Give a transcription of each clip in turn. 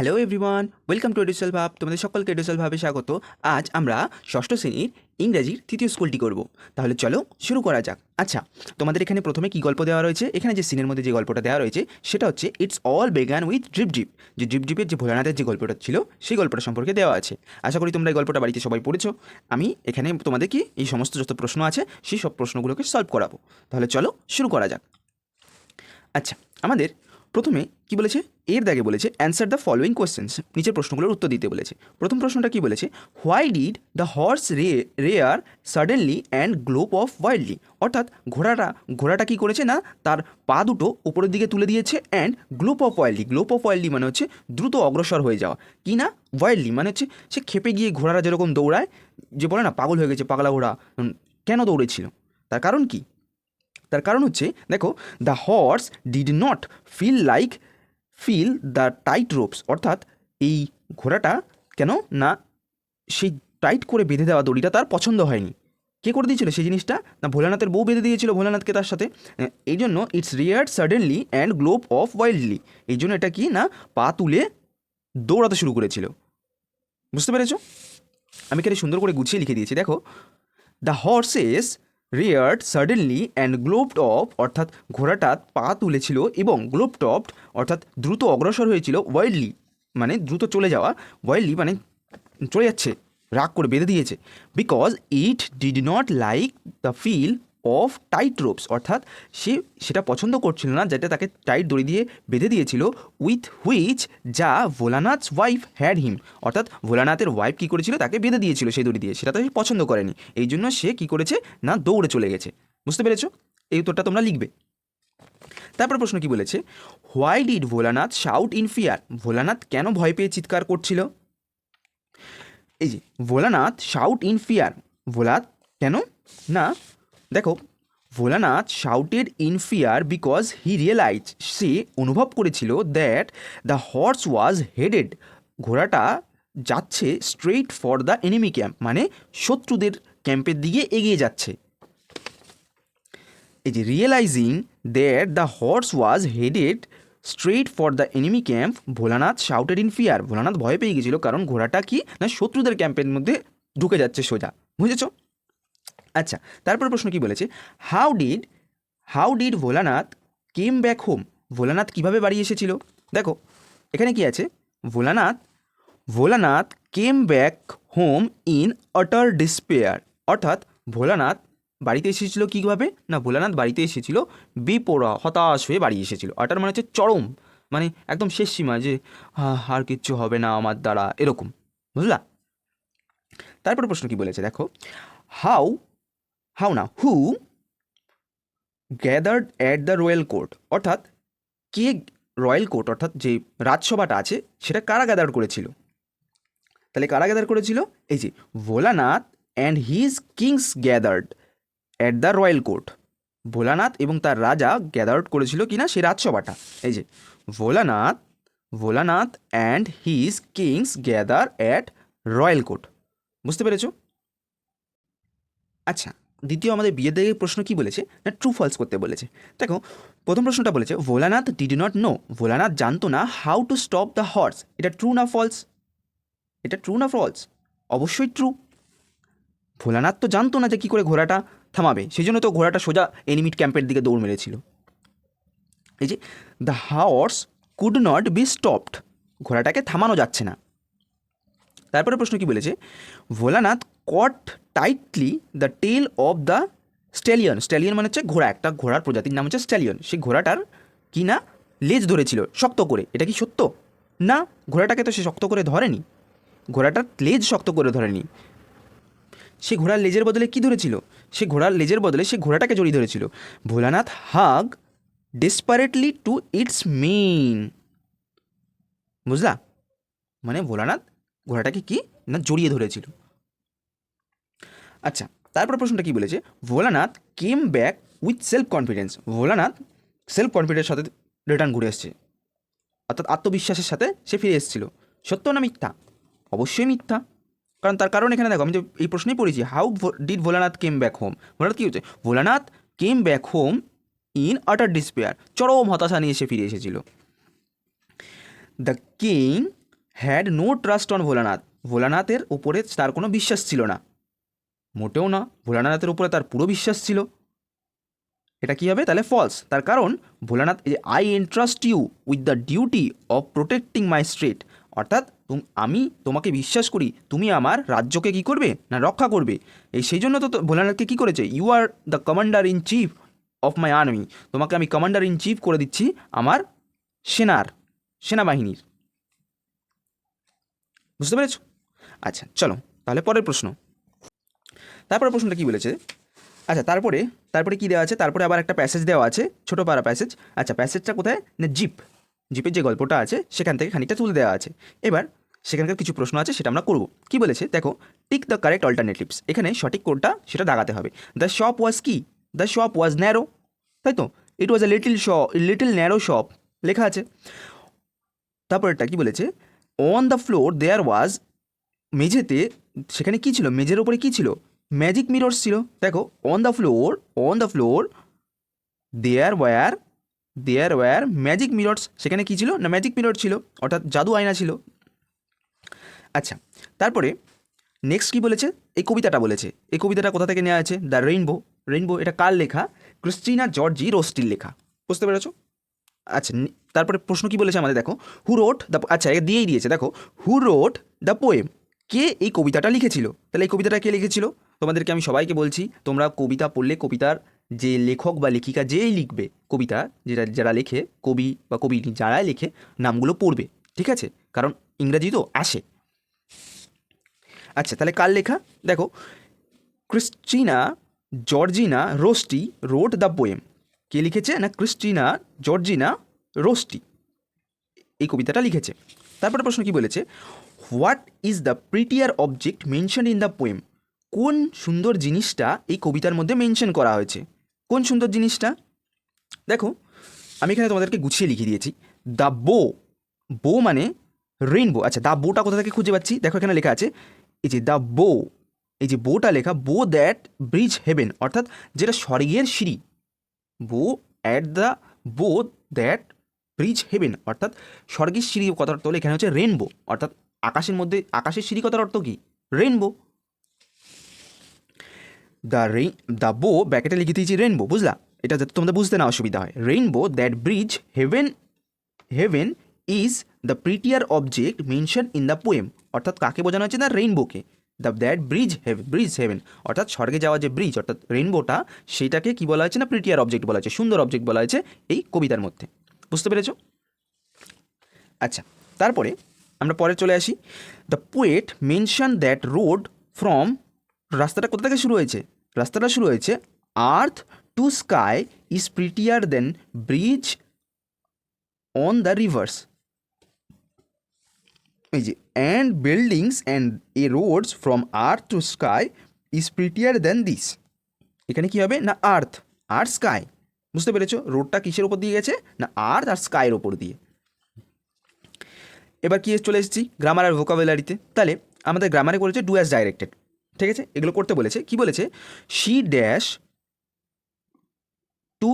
Hello everyone welcome to এডুসেল ভাব তোমাদের সকলকে এডুসেল ভাবে স্বাগত। আজ আমরা ষষ্ঠ শ্রেণির ইংরেজির তৃতীয় স্কুলটি করব। তাহলে চলো শুরু করা যাক। আচ্ছা তোমাদের এখানে প্রথমে কি গল্প দেওয়া রয়েছে? এখানে যে সিনের মধ্যে যে গল্পটা দেওয়া রয়েছে, সেটা হচ্ছে it's all began with drip drip যে ড্রিপ ড্রিপের যে ভোলানাথের যে গল্পটা ছিল, সেই গল্পটা সম্পর্কে দেওয়া আছে। আশা করি তোমরা এই গল্পটা বাড়িতে সবাই পড়েছো। আমি এখানে তোমাদের কি এই সমস্ত যত প্রশ্ন আছে, সেই সব প্রশ্নগুলোকে সলভ করাবো। তাহলে চলো শুরু করা যাক। আচ্ছা আমাদের প্রথমে কি বলেছে? এর দাগে বলেছে অ্যান্সার দ্য ফলোয়িং কোয়েশ্চেন্স নিচের প্রশ্নগুলোর উত্তর দিতে বলেছে। প্রথম প্রশ্নটা কি বলেছে? Why did the horse re rear suddenly and gallop off wildly অর্থাৎ ঘোড়াটা ঘোড়াটা কি করেছে না? তার পা দুটো উপরের দিকে তুলে দিয়েছে and gallop off wildly gallop off wildly মানে হচ্ছে দ্রুত অগ্রসর হয়ে যাওয়া। কি না? ওয়াইল্ডলি মানে হচ্ছে সে খেপে গিয়ে ঘোড়ারা যেরকম দৌড়ায়, যে বলে না, পাগল হয়ে গেছে, পাগলা ঘোড়া। কেন দৌড়েছিল? তার কারণ কি? তার কারণ হচ্ছে, দেখো the horse did not feel like feel the tight ropes অর্থাৎ এই ঘোড়াটা কেন না সেই টাইট করে বেঁধে দেওয়া দড়িটা তার পছন্দ হয়নি। কে করে দিয়েছিল সেই জিনিসটা? না, ভোলানাথের বউ বেঁধে দিয়েছিল ভোলানাথকে তার সাথে। এই জন্য it's reared suddenly and gallop off wildly এই জন্য এটা কি না, পা তুলে দৌড়াতে শুরু করেছিল। বুঝতে পেরেছ? আমি এখানে সুন্দর করে গুছিয়ে লিখে দিয়েছি। দেখো the horses reared suddenly and gallop off অর্থাৎ ঘোড়াটা পা তুলেছিল এবং গ্লোবটপ অর্থাৎ দ্রুত অগ্রসর হয়েছিল ওয়াইল্ডলি মানে দ্রুত চলে যাওয়া ওয়াইল্ডলি মানে চলে যাচ্ছে, রাগ করে বেঁধে দিয়েছে। Because it did not like the feel of tight ropes, অর্থাৎ সে সেটা পছন্দ করছিল না, যেটা তাকে টাইট দড়ি দিয়ে বেঁধে দিয়েছিল, উইথ হুইচ যা ভোলানাথস ওয়াইফ হ্যাড হিম। অর্থাৎ ভোলানাথের ওয়াইফ কী করেছিল? তাকে বেঁধে দিয়েছিল সেই দড়ি দিয়ে। সেটা তো সে পছন্দ করেনি। এই জন্য সে কী করেছে? না, দৌড়ে চলে গেছে। বুঝতে পেরেছ? এই উত্তরটা তোমরা লিখবে। তারপর প্রশ্ন কি বলেছে? Why did Bholanath shout in fear? Bholanath কেন ভয় পেয়ে চিৎকার করছিল? এই যে, ভোলানাথ শাউট ইন ফিয়ার। ভোলাত কেন? না দেখো, Bholanath shouted in fear because he realise সে অনুভব করেছিল that the horse was headed ঘোড়াটা যাচ্ছে straight for the enemy camp মানে শত্রুদের ক্যাম্পের দিকে এগিয়ে যাচ্ছে। এই যে realising that the horse was headed straight for the enemy camp Bholanath shouted in fear Bholanath ভয় পেয়ে গেছিল কারণ ঘোড়াটা কি? না, শত্রুদের ক্যাম্পের মধ্যে ঢুকে যাচ্ছে সোজা। বুঝেছ? আচ্ছা তারপর প্রশ্ন কি বলেছে? How did how did Bholanath came back home Bholanath কীভাবে বাড়ি এসেছিল? দেখো এখানে কি আছে? Bholanath Bholanath came back home in utter despair অর্থাৎ ভোলানাথ বাড়িতে এসেছিল কীভাবে? না ভোলানাথ বাড়িতে এসেছিল বিপোড়া হতাশ হয়ে বাড়ি এসেছিল। অটার মানে হচ্ছে চরম মানে একদম শেষ সীমা যে "আহ, আর কিচ্ছু হবে না আমার দ্বারা এরকম বুঝলা? তারপর প্রশ্ন কি বলেছে? দেখো হাউ হাউ না who gathered at the royal court অর্থাৎ কে রয়্যাল কোর্ট অর্থাৎ যে রাজসভাটা আছে, সেটা কারা গ্যাদার করেছিল? তাহলে কারা গ্যাদার করেছিল? এই যে Bholanath and his kings gathered at the royal court Bholanath এবং তার রাজা গ্যাদার্ড করেছিল কিনা সেই রাজসভাটা। এই যে Bholanath Bholanath and his kings gather at royal court বুঝতে পেরেছ? আচ্ছা দ্বিতীয় আমাদের বিয়ের দিকে প্রশ্ন কি বলেছে? না ট্রু ফলস করতে বলেছে। দেখো, প্রথম প্রশ্নটা বলেছে, Bholanath did not know Bholanath জানতো না how to stop the horse এটা ট্রু না ফলস এটা ট্রু না ফলস অবশ্যই ট্রু ভোলানাথ তো জানতো না যে কী করে ঘোড়াটা থামাবে। সেই জন্য তো ঘোড়াটা সোজা এনিমিট ক্যাম্পের দিকে দৌড় মেরেছিল। এই যে the horse could not be stopped ঘোড়াটাকে থামানো যাচ্ছে না। তারপরে প্রশ্ন কি বলেছে? Bholanath caught tightly the tail of the stallion stallion মানে হচ্ছে ঘোড়া, একটা ঘোড়ার প্রজাতির নাম হচ্ছে স্ট্যালিয়ন সেই ঘোড়াটার কি না? লেজ ধরেছিল, শক্ত করে। এটা কি সত্য? না, ঘোড়াটাকে তো সে শক্ত করে ধরেনি। ঘোড়াটার লেজ শক্ত করে ধরেনি। সে ঘোড়ার লেজের বদলে কি ধরেছিল? সে ঘোড়ার লেজের বদলে সে ঘোড়াটাকে জড়িয়ে ধরেছিল। Bholanath hug desperately to its mane বুঝলা? মানে ভোলানাথ ঘোড়াটাকে কি? না, জড়িয়ে ধরেছিল। আচ্ছা তারপর প্রশ্নটা কি বলেছে? Bholanath came back with self confidence Bholanath self কনফিডেন্সের সাথে রিটার্ন ঘুরে এসছে। অর্থাৎ আত্মবিশ্বাসের সাথে সে ফিরে এসেছিল। সত্য না মিথ্যা? অবশ্যই মিথ্যা। কারণ তার কারণ এখানে দেখো, আমি যে এই প্রশ্নেই পড়েছি how did Bholanath came back home Bholanath কী হচ্ছে Bholanath came back home in utter despair চরম হতাশা নিয়ে সে ফিরে এসেছিল। The king had no trust on Bholanath ভোলানাথের উপরে তার কোনো বিশ্বাস ছিল না। মোটেও না, ভোলানাথের উপরে তার পুরো বিশ্বাস ছিল। এটা কী হবে? তাহলে ফলস তার কারণ, Bholanath I entrust you with the duty of protecting my state অর্থাৎ আমি তোমাকে বিশ্বাস করি, তুমি আমার রাজ্যকে কি করবে? না, রক্ষা করবে? এই সেই জন্য তো ভোলানাথকে কী করেছে? You are the commander in chief of my army তোমাকে আমি কমান্ডার ইন চিফ করে দিচ্ছি আমার সেনার, সেনাবাহিনীর। বুঝতে পেরেছ? আচ্ছা চলো, তাহলে পরের প্রশ্ন। তারপরে প্রশ্নটা কি বলেছে? আচ্ছা তারপরে তারপরে কি দেওয়া আছে? তারপরে আবার একটা প্যাসেজ দেওয়া আছে, ছোটো পাড়া প্যাসেজ আচ্ছা প্যাসেজটা কোথায়? না জিপ জিপের যে গল্পটা আছে, সেখান থেকে খানিকটা তুলে দেওয়া আছে। এবার, সেখানকার কিছু প্রশ্ন আছে, সেটা আমরা করব। কি বলেছে? দেখো টিক দ্য কারেক্ট অল্টারনেটিভস এখানে সঠিক কোডটা সেটা দাগাতে হবে। দ্য শপ ওয়াজ কি দ্য শপ ওয়াজ ন্যারো তাই তো? It was a little shop little narrow shop লেখা আছে। তারপরটা কি বলেছে? On the floor there was মেঝেতে, সেখানে কি ছিল? মেঝের ওপরে কি ছিল? ম্যাজিক মিরর্স ছিল। দেখো on the floor on the floor there were there were magic mirrors সেখানে কি ছিল? না ম্যাজিক মিরর ছিল, অর্থাৎ জাদু আয়না ছিল। আচ্ছা তারপরে নেক্সট কি বলেছে? এই কবিতাটা বলেছে। এই কবিতাটা কোথা থেকে নেওয়া আছে দ্য রেইনবো রেইনবো এটা কার লেখা? ক্রিস্টিনা জর্জি রোস্টির লেখা। বুঝতে পেরেছ? আচ্ছা তারপরে প্রশ্ন কি বলেছে আমাদের, দেখো হু রোট দ্য আচ্ছা দিয়েই দিয়েছে, দেখো হু রোট দ্য পোয়েম কে এই কবিতাটা লিখেছিল? তাহলে এই কবিতাটা কে লিখেছিল? তোমাদেরকে আমি সবাইকে বলছি, তোমরা কবিতা পড়লে কবিতার যে লেখক বা লেখিকা যেই লিখবে কবিতা, যেটা, যারা লেখে, কবি বা কবি যারা লেখে, নামগুলো পড়বে, ঠিক আছে? কারণ ইংরাজি তো আসে। আচ্ছা তাহলে কার লেখা? দেখো Christina Georgina Rossetti wrote the poem কে লিখেছে? না ক্রিস্টিনা জর্জিনা রোস্টি। এই কবিতাটা লিখেছে। তারপরে প্রশ্ন কি বলেছে? What is the prettier object mention in the poem কোন সুন্দর জিনিসটা এই কবিতার মধ্যে মেনশন করা হয়েছে? কোন সুন্দর জিনিসটা? দেখো, আমি এখানে তোমাদেরকে গুছিয়ে লিখে দিয়েছি। দ্য বো বো মানে রেইনবো আচ্ছা দ্য বোটা কোথা থেকে খুঁজে পাচ্ছি? দেখো, এখানে লেখা আছে। এই যে দ্য বো এই যে বোটা লেখা বো দ্যাট ব্রিজ হেভেন অর্থাৎ যেটা স্বর্গের সিঁড়ি। Bow at the bow that bridge heaven অর্থাৎ স্বর্গের সিঁড়ি কথার হলো এখানে হচ্ছে রেনবো অর্থাৎ আকাশের মধ্যে, আকাশের সিঁড়ি কথার অর্থ কি? Rainbow the rain the bow ব্যাকেটে লিখে দিয়েছি রেনবো বুঝলা? এটা যাতে তোমাদের বুঝতে না অসুবিধা হয়। Rainbow that bridge heaven heaven is the prettier object mention in the poem অর্থাৎ কাকে বোঝানো হচ্ছে না রেইনবোকে the that bridge heaven bridge heaven অর্থাৎ স্বর্গে যাওয়া যে ব্রিজ অর্থাৎ রেইনবোটা সেটাকে কি বলা হয়েছে? না প্রিটিয়ার অবজেক্ট বলা হয়েছে, সুন্দর অবজেক্ট বলা হয়েছে এই কবিতার মধ্যে। বুঝতে পেরেছ? আচ্ছা তারপরে আমরা পরে চলে আসি। The poet mention that road from রাস্তাটা কোথা থেকে শুরু হয়েছে? রাস্তাটা শুরু হয়েছে earth to sky is prettier than bridge on the rivers এই যে and buildings and a roads from earth to sky is prettier than this এখানে কি হবে? না আর্থ আর স্কাই বুঝতে পেরেছ? রোডটা কিসের ওপর দিয়ে গেছে? না আর স্কাইয়ের ওপর দিয়ে। এবার কি চলে এসেছি? গ্রামার আর ভোকাবুলারিতে তাহলে আমাদের গ্রামারে করেছে ডু অ্যাজ ডাইরেক্টেড ঠিক আছে? এগুলো করতে বলেছে। কি বলেছে? শি ড্যাশ টু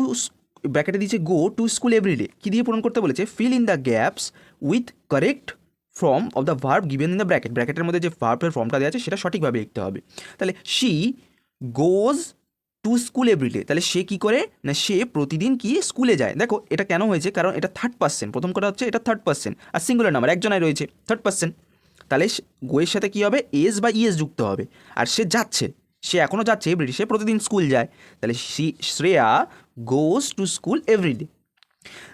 ব্র্যাকেটে দিয়েছে গো টু স্কুল এভরিডে কী দিয়ে পূরণ করতে বলেছে? Fill in the gaps with correct form of the verb given in the bracket ব্র্যাকেটের মধ্যে যে ভার্বের ফর্মটা দেওয়া আছে, সেটা সঠিকভাবে লিখতে হবে। তাহলে she goes to school everyday তাহলে সে কি করে? না, সে প্রতিদিন কি স্কুলে যায়? দেখো, এটা কেন হয়েছে? কারণ এটা থার্ড পার্সেন্ট প্রথম কথা হচ্ছে এটা থার্ড পার্সেন্ট আর সিঙ্গুলার নাম্বার একজনাই রয়েছে থার্ড পার্সেন্ট তাহলে গোয়ের সাথে কি হবে? এস বা ইএস যুক্ত হবে। আর সে যাচ্ছে, সে এখনও যাচ্ছে এভরিডে সে প্রতিদিন স্কুল যায়। তাহলে Shreya goes to school everyday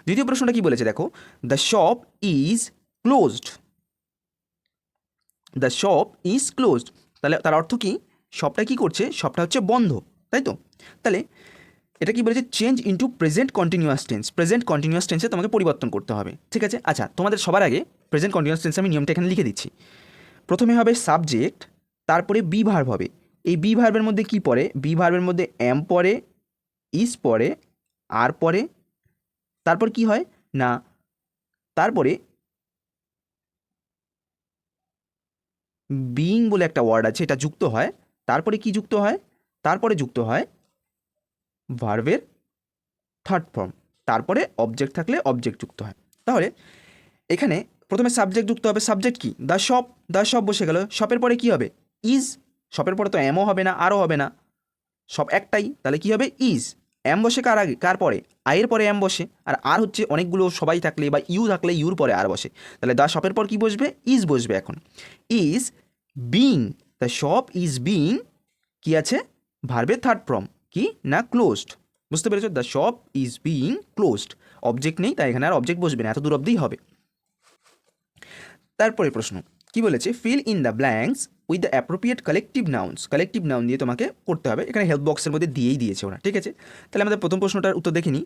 দ্বিতীয় প্রশ্নটা কি বলেছে? দেখো the shop is closed the shop is closed তাহলে তার অর্থ কি? শপটা কি করছে? শপটা হচ্ছে বন্ধ। তাই তো তাহলে এটা কি বলেছে? Change into present continuous tense present continuous টেন্সে তোমাকে পরিবর্তন করতে হবে। ঠিক আছে? আচ্ছা তোমাদের সবার আগে প্রেজেন্ট কন্টিনিউয়াস টেন্সে আমি নিয়মটা এখানে লিখে দিচ্ছি। প্রথমে হবে সাবজেক্ট তারপরে বি ভার্ব হবে। এই বি ভার্বের মধ্যে কি পড়ে? বি ভার্বের মধ্যে এম পড়ে ইস পড়ে আর পড়ে। তারপর কি হয়? না। তারপরে বিইং বলে একটা ওয়ার্ড আছে, এটা যুক্ত হয়। তারপরে কি যুক্ত হয়? তারপরে যুক্ত হয় ভার্বের থার্ড ফর্ম তারপরে অবজেক্ট থাকলে অবজেক্ট যুক্ত হয়। তাহলে এখানে প্রথমে সাবজেক্ট যুক্ত হবে। সাবজেক্ট কি? দ্য শপ দ্য শপ বসে গেল। শপের পরে কি হবে? ইজ শপের পরে তো এমও হবে না আরও হবে না। সব একটাই। তাহলে কি হবে? ইজ এম বসে কার আগে? কার পরে? আয়ের পরে এম বসে। আর আর হচ্ছে অনেকগুলো সবাই থাকলে বা ইউ থাকলে ইউর পরে আর বসে। তাহলে দ্য শপের পর কি বসবে? ইজ বসবে এখন। Is being the shop is being কি আছে? ভার্বের থার্ড ফর্ম কি? না ক্লোজড বুঝতে পেরেছ? The shop is being closed object নেই, তাই এখানে আর অবজেক্ট বসবে না, এত দূর অবধিই হবে। তারপরে প্রশ্ন, কি বলেছে? Fill in the blanks with the appropriate collective nouns collective noun দিয়ে তোমাকে করতে হবে। এখানে হেল্প বক্সের মধ্যে দিয়েই দিয়েছে ওরা, ঠিক আছে? তাহলে আমাদের প্রথম প্রশ্নটার উত্তর দেখিনি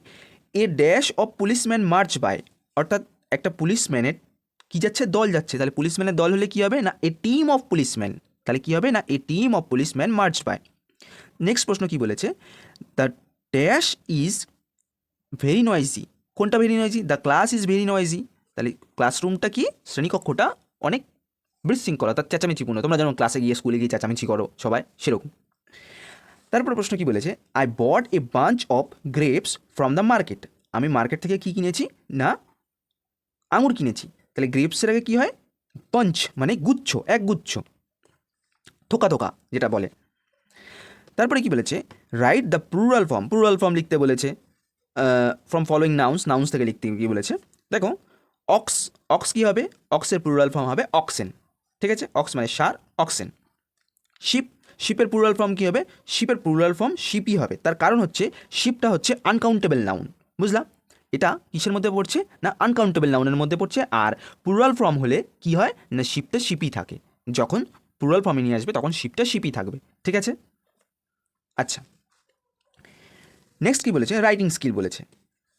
a dash of policeman march by অর্থাৎ একটা পুলিশম্যানের কি যাচ্ছে? দল যাচ্ছে। তাহলে পুলিশম্যানের দল হলে কি হবে? না এ টিম অফ পুলিশম্যান তাহলে কি হবে? না a team of policeman march by next প্রশ্ন কি বলেছে? The dash is very noisy কোনটা very noisy the class is very noisy তাহলে ক্লাসরুমটা কি? শ্রেণীকক্ষটা অনেক বিশৃঙ্খলা তার চেঁচামেচিপূর্ণ তোমরা যেমন ক্লাসে গিয়ে স্কুলে গিয়ে চেঁচামেচি করো সবাই, সেরকম। তারপর প্রশ্ন কি বলেছে? I bought a bunch of grapes from the market আমি মার্কেট থেকে কি কিনেছি? না, আঙুর কিনেছি। তাহলে গ্রেপসের আগে কী হয়? পঞ্চ মানে গুচ্ছ এক গুচ্ছ থোকা থোকা, যেটা বলে। তারপরে কি বলেছে? Write the plural form plural form লিখতে বলেছে। ফ্রম ফলোয়িং নাউন্স নাউন্স থেকে লিখতে কি বলেছে। দেখো অক্স অক্স কী হবে? অক্সের প্লুরাল ফর্ম হবে অক্সেন ঠিক আছে? অক্স মানে সার অক্সেন শিপ শিপের প্লুরাল ফর্ম কী হবে? শিপের প্লুরাল ফর্ম শিপই হবে। তার কারণ হচ্ছে শিপটা হচ্ছে আনকাউন্টেবল নাউন বুঝলাম এটা কিসের মধ্যে পড়ছে? না আনকাউন্টেবল নাউনের মধ্যে পড়ছে। আর প্লুরাল ফর্ম হলে কি হয়? না শিপটা শিপই থাকে। যখন প্লুরাল ফর্মে নিয়ে আসবে, তখন শিপটা শিপই থাকবে। ঠিক আছে? আচ্ছা। নেক্সট কি বলেছে? রাইটিং স্কিল বলেছে।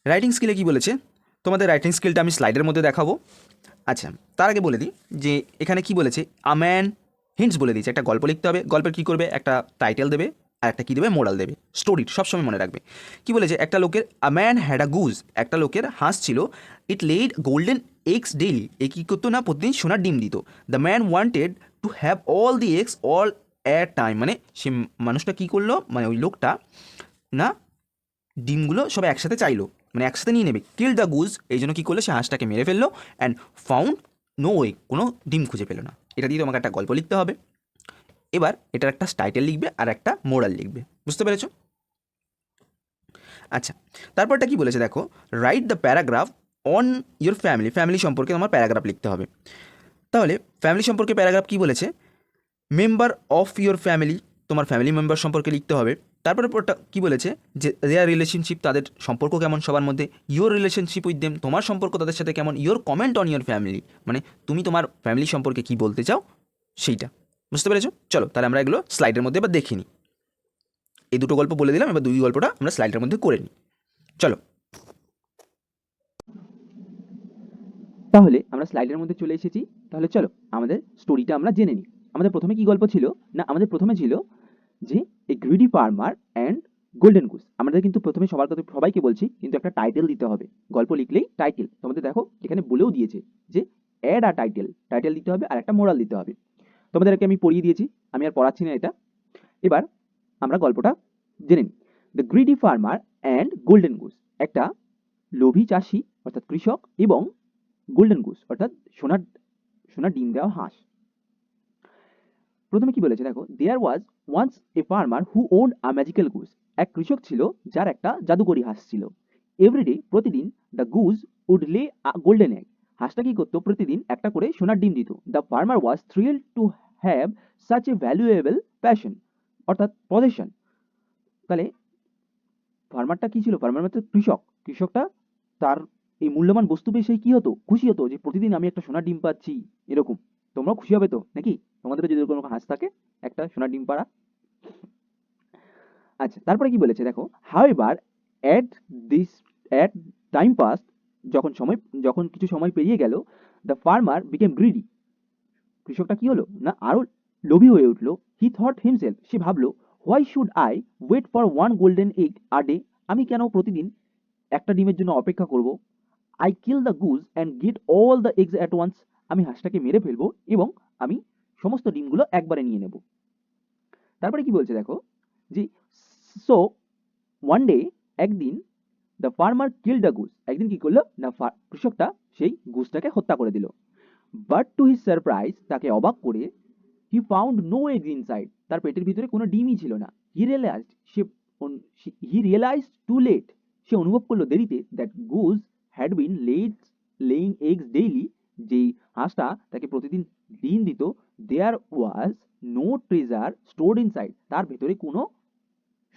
রাইটিং স্কিলে কি বলেছে? তোমাদের রাইটিং স্কিলটা আমি স্লাইডের মধ্যে দেখাবো। আচ্ছা তার আগে বলে দিই যে এখানে কি বলেছে? আম্যান হিন্টস বলে দিয়েছে। একটা গল্প লিখতে হবে। গল্পের কী করবে? একটা টাইটেল দেবে আর একটা কী দেবে? মোরাল দেবে। স্টোরি সবসময় মনে রাখবে। কি বলেছে? একটা লোকের a man had a goose একটা লোকের হাঁস ছিল। It laid golden eggs daily এ কী করতো না? প্রতিদিন সোনার ডিম দিত। The man wanted to have all the eggs all at time মানে সে মানুষটা কী করল? মানে ওই লোকটা, না, ডিমগুলো সব একসাথে চাইলো। মানে একসাথে নিয়ে নেবে। কিল দ্য গুজ এই জন্য কী করল? সে হাঁসটাকে মেরে ফেলল অ্যান্ড ফাউন্ড নো ওয়ে কোনো ডিম খুঁজে পেল না। এটা দিয়ে তোমাকে একটা গল্প লিখতে হবে। এবার এটার একটা টাইটেল লিখবে আর একটা মোরাল লিখবে। বুঝতে পেরেছ? আচ্ছা তারপরটা কি বলেছে দেখো? Write the paragraph on your family family সম্পর্কে তোমার প্যারাগ্রাফ লিখতে হবে। তাহলে ফ্যামিলি সম্পর্কে প্যারাগ্রাফ কি বলেছে? মেম্বার অফ ইয়োর ফ্যামিলি তোমার ফ্যামিলি মেম্বার সম্পর্কে লিখতে হবে। তারপরে ওটা কী বলেছে? যে দেয়ার রিলেশনশিপ তাদের সম্পর্ক কেমন সবার মধ্যে ইয়োর রিলেশনশিপ উইথ দেম তোমার সম্পর্ক তাদের সাথে কেমন your comment on your family মানে তুমি তোমার ফ্যামিলি সম্পর্কে কী বলতে চাও, সেইটা। বুঝতে পেরেছ? চলো, তাহলে আমরা এগুলো স্লাইডের মধ্যে এবার দেখে নিই। এই দুটো গল্প বলে দিলাম, এবার দুই গল্পটা আমরা স্লাইডের মধ্যে করে নিই। চলো। তাহলে আমরা স্লাইডের মধ্যে চলে এসেছি, তাহলে চলো, আমাদের স্টোরিটা আমরা জেনে নিই। আমাদের প্রথমে কি গল্প ছিল? না, আমাদের প্রথমে ছিল যে a greedy farmer and golden goose আমাদের কিন্তু প্রথমে সবার কথা সবাইকে বলছি, কিন্তু একটা টাইটেল দিতে হবে। গল্প লিখলেই টাইটেল তোমাদের দেখো, এখানে বলেও দিয়েছে যে অ্যাড আর টাইটেল টাইটেল দিতে হবে আর একটা মোরাল দিতে হবে। তোমাদেরকে আমি পড়িয়ে দিয়েছি, আমি আর পড়াচ্ছি না এটা। এবার আমরা গল্পটা জেনে নিই। The greedy farmer and golden goose একটা লোভী চাষি, অর্থাৎ কৃষক এবং গোল্ডেন গুস অর্থাৎ সোনার সোনার ডিম দেওয়া হাঁস। প্রথমে কি বলেছে? দেখো there was once a farmer who own a magical goose এক কৃষক ছিল, যার একটা জাদুকরি হাঁস ছিল। এভরিডে প্রতিদিন দ্য গুজ উড লে আ গোল্ডেন এগ হাঁসটা কি করতো? প্রতিদিন একটা করে সোনার ডিম দিত। The farmer was thrill to have such a valuable passion অর্থাৎ পজিশন তাহলে ফার্মারটা কি ছিল? ফার্মার মানে কৃষক। কৃষকটা তার এই মূল্যবান বস্তু পেয়ে সেই কী হতো? খুশি হতো যে, প্রতিদিন আমি একটা সোনার ডিম পাচ্ছি। এরকম। তোমরাও খুশি হবে তো, নাকি? তোমাদের যদি কোনো হাঁস থাকে, একটা সোনার ডিম পাড়া। আচ্ছা তারপরে কি বলেছে দেখো হাউ এবার at this at time pass যখন সময়, যখন কিছু সময় পেরিয়ে গেল দ্য ফার্মার বিকেম গ্রিডি কৃষকটা কি হলো? না, আরও লোভী হয়ে উঠল। হি থট হিমসেলফ সে ভাবলো why should I wait for one golden egg a day আমি কেন প্রতিদিন একটা ডিমের জন্য অপেক্ষা করব? I kill the goose and get all the eggs at once আমি হাঁসটাকে মেরে ফেলব এবং আমি সমস্ত ডিমগুলো একবারে নিয়ে নেব। তারপরে কি বলছে দেখো? যে সো ওয়ান ডে একদিন the farmer kill the goose একদিন কি করল? না কৃষকটা সেই গুজটাকে হত্যা করে দিল। বাট টু হিজ সারপ্রাইজ তাকে অবাক করে he found no egg inside তার পেটের ভিতরে কোনো ডিমই ছিল না। হি রিয়েলাইজ সে হি রিয়েলাইজ টু লেট সে অনুভব করল দেরিতে that goose had been late laying eggs daily যেই হাঁসটা তাকে প্রতিদিন ডিম দিত there was no treasure stored inside তার ভেতরে কোনো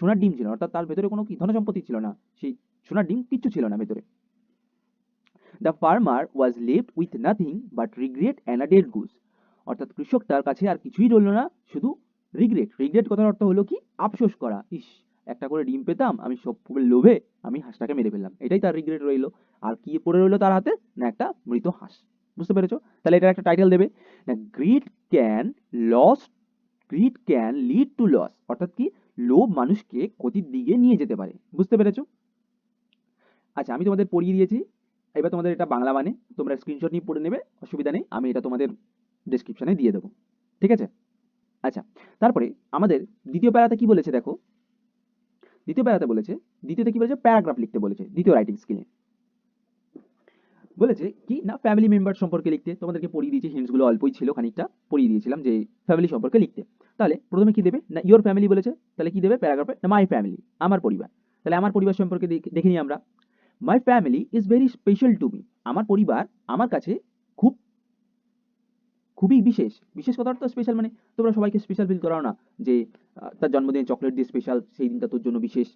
সোনার ডিম ছিল অর্থাৎ তার ভেতরে কোনো কি ধন সম্পত্তি ছিল না। সেই সোনার ডিম কিচ্ছু ছিল না ভেতরে। The farmer was left with nothing but regret and dead goose অর্থাৎ কৃষক তার কাছে আর কিছুই রইল না, শুধু রিগ্রেট রিগ্রেট কথার অর্থ হলো কি? আফসোস করা। ইস, একটা করে ডিম পেতাম, আমি সব লোভে আমি হাঁসটাকে মেরে ফেললাম। এটাই তার রিগ্রেট রইল। আর কি পড়ে রইল তার হাতে? না, একটা মৃত হাঁস। বুঝতে পেরেছ? তাহলে এটার একটা টাইটেল দেবে। Greed can loss greed can lead to loss অর্থাৎ কি? লোভ মানুষকে ক্ষতির দিকে নিয়ে যেতে পারে। বুঝতে পেরেছ? আচ্ছা আমি তোমাদের পড়িয়ে দিয়েছি। এবার তোমাদের এটা বাংলা মানে। তোমরা স্ক্রিনশট নিয়ে পড়ে নেবে, অসুবিধা নেই। আমি এটা তোমাদের ডেসক্রিপশনে দিয়ে দেবো। ঠিক আছে? আচ্ছা তারপরে আমাদের দ্বিতীয় প্যারাতে কি বলেছে দেখো? দ্বিতীয় প্যারাতে বলেছে, দ্বিতীয়তে কি বলেছে? প্যারাগ্রাফ লিখতে বলেছে, দ্বিতীয় রাইটিং স্কিলে বলেছে কি? না ফ্যামিলি মেম্বার সম্পর্কে লিখতে। তোমাদেরকে পড়িয়ে দিয়েছি হিন্টসগুলো অল্পই ছিল খানিকটা, পড়িয়ে দিয়েছিলাম যে ফ্যামিলি সম্পর্কে লিখতে। তাহলে, প্রথমে কি দেবে? না ইয়োর ফ্যামিলি বলেছে, তাহলে কি দেবে? প্যারাগ্রাফে না মাই ফ্যামিলি আমার পরিবার। তাহলে আমার পরিবার সম্পর্কে দেখে নিই আমরা। My family is very special to me আমার পরিবার আমার কাছে খুব, খুবই বিশেষ। বিশেষ কথা তো স্পেশাল মানে তোমরা সবাইকে স্পেশাল ফিল করাও না যে তার জন্মদিনে চকলেট দিয়ে স্পেশাল সেই দিনটা তোর জন্য বিশেষ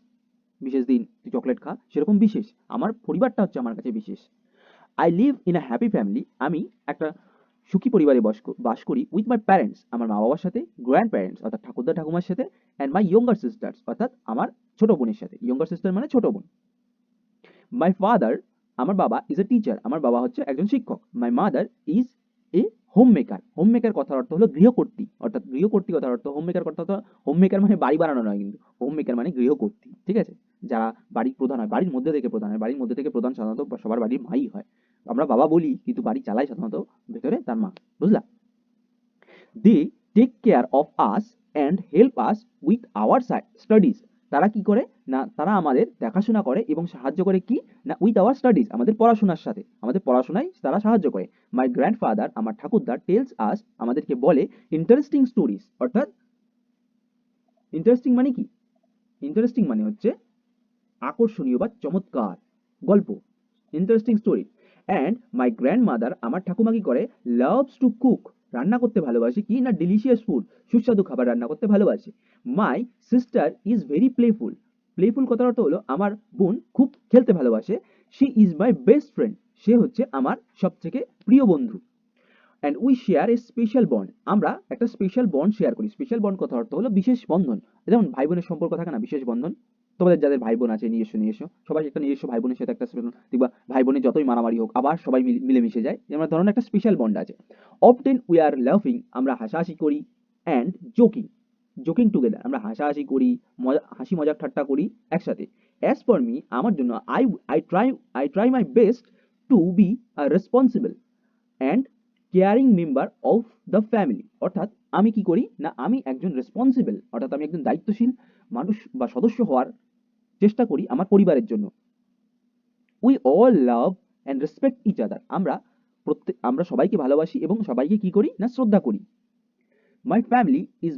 বিশেষ দিন, তুই চকলেট খা, সেরকম বিশেষ। আমার পরিবারটা হচ্ছে আমার কাছে বিশেষ। I live in a happy family আমি একটা সুখী পরিবারে বাস বাস করি উইথ মাই প্যারেন্টস আমার মা বাবার সাথে গ্র্যান্ড প্যারেন্টস অর্থাৎ ঠাকুরদা ঠাকুমার সাথে অ্যান্ড মাই ইয়ঙ্গার সিস্টার্স অর্থাৎ আমার ছোট বোনের সাথে। ইয়ঙ্গার সিস্টার মানে ছোট বোন। মাই ফাদার আমার বাবা ইজ এ টিচার আমার বাবা হচ্ছে একজন শিক্ষক। My mother is a homemaker homemaker কথার অর্থ হলো গৃহকর্ত্রী। অর্থাৎ গৃহকর্ত্রী কথার অর্থ হোম মেকার কথা হোম মেকার মানে বাড়ি বানানো নয় কিন্তু হোম মেকার মানে গৃহকর্ত্রী। ঠিক আছে? যারা বাড়ির প্রধান হয়, বাড়ির মধ্যে থেকে প্রধান হয়, বাড়ির মধ্যে থেকে প্রধান সাধারণত সবার বাড়ির মাই হয়। আমরা বাবা বলি, কিন্তু বাড়ি চালায় সাধারণত ভেতরে তার মা, বুঝলা? They take care of us and help us with our studies তারা কি করে? না, তারা আমাদের দেখাশোনা করে এবং সাহায্য করে কি? না উইথ আওয়ার স্টাডিজ আমাদের পড়াশোনার সাথে। আমাদের পড়াশোনায় তারা সাহায্য করে। মাই গ্র্যান্ডফাদার আমার ঠাকুরদা টেলস আস আমাদেরকে বলে ইন্টারেস্টিং স্টোরিজ অর্থাৎ ইন্টারেস্টিং মানে কি? ইন্টারেস্টিং মানে হচ্ছে আকর্ষণীয় বা চমৎকার গল্প। Interesting story and my grandmother আমার ঠাকুমা কি করে লাভস টু কুক রান্না করতে ভালোবাসে কি না ডিলিশিয়াস ফুড সুস্বাদু খাবার রান্না করতে ভালোবাসে। My sister is very playful playful কথার অর্থ হলো আমার বোন খুব খেলতে ভালোবাসে she is my best friend সে হচ্ছে আমার সব থেকে প্রিয় বন্ধু। And we share a special bond আমরা একটা স্পেশাল বন্ড শেয়ার করি। স্পেশাল বন্ড কথার অর্থ হলো বিশেষ বন্ধন, যেমন ভাই বোনের সম্পর্ক থাকে না, বিশেষ বন্ধন। তোমাদের যাদের ভাই বোন আছে নিজস্ব নিজস্ব সবাই একটা নিজস্ব ভাই বোনের সাথে একটা দেখবা ভাই বোনের যতই মারামারি হোক, আবার সবাই মিলে- মিলেমিশে যায়। যেমন ধরনের একটা স্পেশাল বন্ড আছে। অফটেন উই আর লাফিং আমরা হাসাহাসি করি অ্যান্ড জোকিং জোকিং টুগেদার আমরা হাসাহাসি করি, মজা হাসি মজাক ঠাট্টা করি একসাথে। অ্যাজ ফর মি আমার জন্য I I try I try my best to be responsible and caring member of the family অর্থাৎ আমি কি করি? না, আমি একজন রেসপন্সিবল অর্থাৎ আমি একজন দায়িত্বশীল মানুষ বা সদস্য হওয়ার চেষ্টা করি আমার পরিবারের জন্য। We all love and respect each other আমরা প্রত্যেক আমরা সবাইকে ভালোবাসি এবং সবাইকে কি করি না শ্রদ্ধা করি। My family is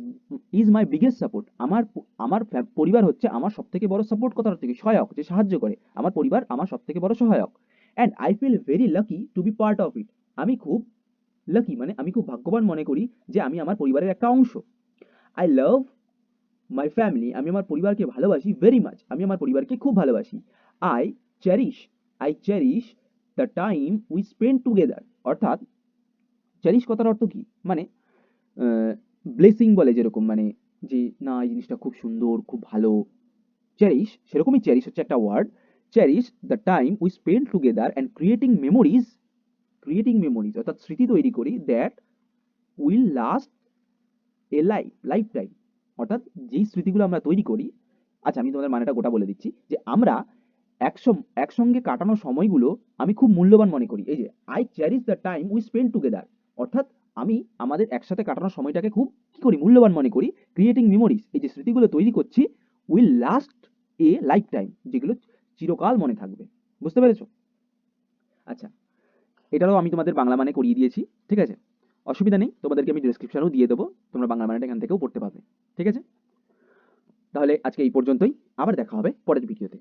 is my biggest support আমার আমার পরিবার হচ্ছে আমার সব থেকে বড় সাপোর্ট কথার থেকে সহায়ক, যে সাহায্য করে। আমার পরিবার আমার সব থেকে বড় সহায়ক। And I feel very lucky to be part of it আমি খুব লাকি মানে আমি খুব ভাগ্যবান মনে করি যে আমি আমার পরিবারের একটা অংশ। আই লাভ মাই ফ্যামিলি আমি আমার পরিবারকে ভালোবাসি ভেরি মাচ আমি আমার পরিবারকে খুব ভালোবাসি। I cherish I cherish the time we spend together অর্থাৎ চেরিশ কথার অর্থ কি? মানে ব্লেসিং বলে যেরকম মানে যে, না, এই জিনিসটা খুব সুন্দর, খুব ভালো। চেরিশ সেরকমই চেরিশ হচ্ছে একটা word cherish the time we spend together and creating memories creating memories অর্থাৎ স্মৃতি তৈরি করি that will last a life lifetime অর্থাৎ যেই স্মৃতিগুলো আমরা তৈরি করি আচ্ছা আমি তোমাদের মানেটা গোটা বলে দিচ্ছি, যে আমরা একসম, একসঙ্গে কাটানো সময়গুলো আমি খুব মূল্যবান মনে করি। এই যে I cherish the time we spend together অর্থাৎ আমি আমাদের একসাথে কাটানোর সময়টাকে খুব কি করি? মূল্যবান মনে করি। ক্রিয়েটিং মেমোরিজ এই যে স্মৃতিগুলো তৈরি করছি will last a lifetime যেগুলো চিরকাল মনে থাকবে। বুঝতে পেরেছ? আচ্ছা এটারও আমি তোমাদের বাংলা মানে করিয়ে দিয়েছি, ঠিক আছে? অসুবিধা নেই, তোমাদেরকে আমি ডিসক্রিপশানও দিয়ে দেবো, তোমরা বাংলা মানাটা এখান থেকেও পড়তে পারবে, ঠিক আছে? তাহলে আজকে এই পর্যন্তই, আবার দেখা হবে পরের ভিডিওতে